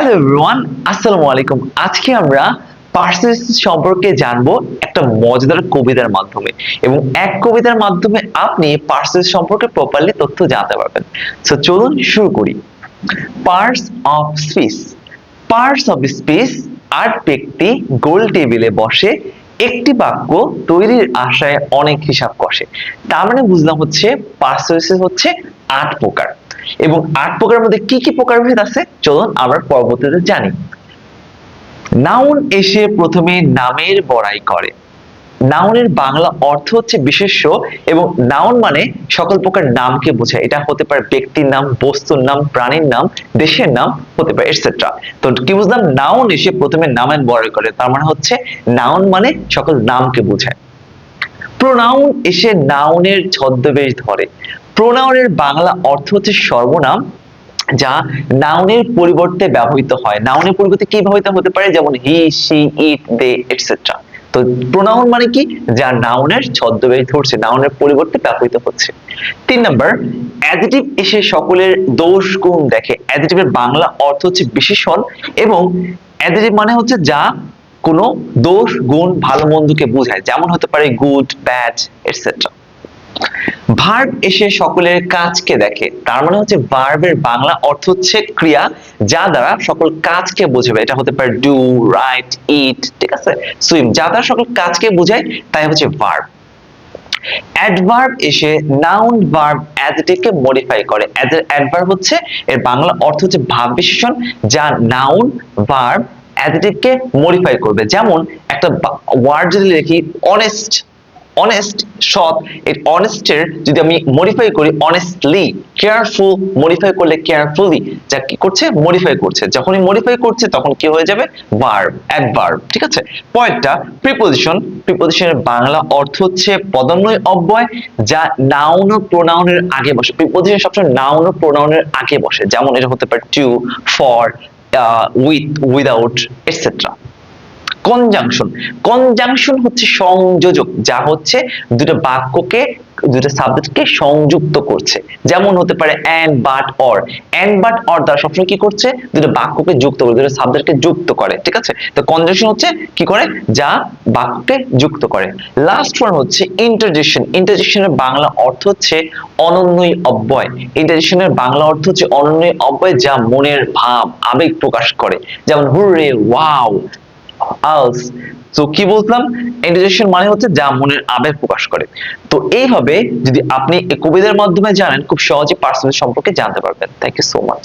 Hello everyone, আসসালামু আলাইকুম। আজকে আমরা পার্সোনালিটি সম্পর্কে জানব একটা মজাদার কবিতার মাধ্যমে এবং এক কবিতার মাধ্যমে আপনি পার্সোনালিটি সম্পর্কে প্রপারলি তথ্য জানতে পারবেন। সো চলুন শুরু করি। Parts of speech parts of speech আট ব্যক্তি গোল টেবিলে বসে একটি বাক্য তৈরির আশায় অনেক হিসাব কষে। তার মানে বুঝলাম হচ্ছে পার্সোনালিটি হচ্ছে আট প্রকার। এবং আট প্রকারের মধ্যে কি কি প্রকারভেদ আছে? চলুন আমরা পরবর্তীতে জানি। নাউন এসে প্রথমে নামের বড়াই করে। নাউনের বাংলা অর্থ হচ্ছে বিশেষ্য এবং নাউন মানে সকল প্রকার নামকে বোঝায়। এটা হতে পারে ব্যক্তির নাম, বস্তুর নাম, প্রাণীর নাম, দেশের নাম হতে পারে এটসেট্রা তো কি বুঝলাম? নাউন এসে প্রথমে নামের বড়াই করে। তার মানে হচ্ছে নাউন মানে সকল নামকে বোঝায়। প্রোনাউন এসে নাউনের ছদ্মবেশ ধরে। প্রোনাউনের বাংলা অর্থ হচ্ছে সর্বনাম, যা নাউনের পরিবর্তে ব্যবহৃত হয়। নাউনের পরিবর্তে কি ব্যবহৃত হতে পারে? যেমন he she it, they etcetera তো প্রোনাউন মানে কি? যা নাউনের ছদ্মবেশ ধরছে, নাউনের পরিবর্তে ব্যবহৃত হচ্ছে। তিন নম্বর, অ্যাডিটিভ এসে সকলের দোষ গুণ দেখে। অ্যাডিটিভের বাংলা অর্থ হচ্ছে বিশেষণ এবং অ্যাডিটিভ মানে হচ্ছে যা কোনো দোষ, গুণ, ভালো, মন্দকে বোঝায়। যেমন হতে পারে গুড ব্যাড এটসেট্রা ভার্ব এসে সকলের কাজকে দেখে। তার মানে হচ্ছে ভার্বের বাংলা অর্থ হচ্ছে ক্রিয়া, যা দ্বারা সকল কাজকে বোঝাবে। এটা হতে পারে ডু রাইট ইট ঠিক আছে? সুইম যা দ্বারা সকল কাজকে বোঝায়, তাই হচ্ছে ভার্ব অ্যাডভার্ব এসে নাউন ভার্ব মডিফাই করে। অ্যাডভার্ব হচ্ছে, এর বাংলা অর্থ হচ্ছে ভাব বিশেষণ, যা নাউন ভার্ব অ্যাডজেক্টিভকে মডিফাই করবে। যেমন, একটা ওয়ার্ড যদি লিখি অনেস্ট অনেস্ট সৎ এই অনেস্টের যদি আমি মডিফাই করি অনেস্টলি কেয়ারফুল মডিফাই করলে কেয়ারফুলি যা কি করছে? মডিফাই করছে। যখনই মডিফাই করছে, তখন কি হয়ে যাবে? ভার্ব অ্যাডভার্ব ঠিক আছে? পয়েন্টটা প্রিপোজিশন প্রিপোজিশনের বাংলা অর্থ হচ্ছে পদান্বয় অব্যয়, যা নাউন ও প্রোনাউনের আগে বসে। প্রিপোজিশন সবসময় নাউন ও প্রোনাউনের আগে বসে। যেমন এটা হতে পারে to for with without etcetera conjunction conjunction হচ্ছে সংযোজক, যা হচ্ছে দুটো বাক্যকে, দুটো সাবজেক্টকে সংযুক্ত করছে। যেমন হতে পারে and but or and but or দ্বারা সবসময় কি করছে? দুটো বাক্যকে যুক্ত করে, দুটো সাবজেক্টকে যুক্ত করে, ঠিক আছে? তো কনজাংশন হচ্ছে কি করে? যা বাক্যকে যুক্ত করে। লাস্ট ওয়ান হচ্ছে ইন্টারজেকশন ইন্টারজেকশনের বাংলা অর্থ হচ্ছে অনন্যই অব্যয়। ইন্টারজেকশনের বাংলা অর্থ হচ্ছে অনন্যই অব্যয়, যা মনের ভাব, আবেগ প্রকাশ করে। যেমন হুররে ওয়াও আলস তো কি বললাম ইন্টারজেকশন মানে হচ্ছে যা মনের আবেগ প্রকাশ করে। তো এইভাবে যদি আপনি কবিদের মাধ্যমে জানেন, খুব সহজে পার্সোনাল সম্পর্কে জানতে পারবেন। Thank you so much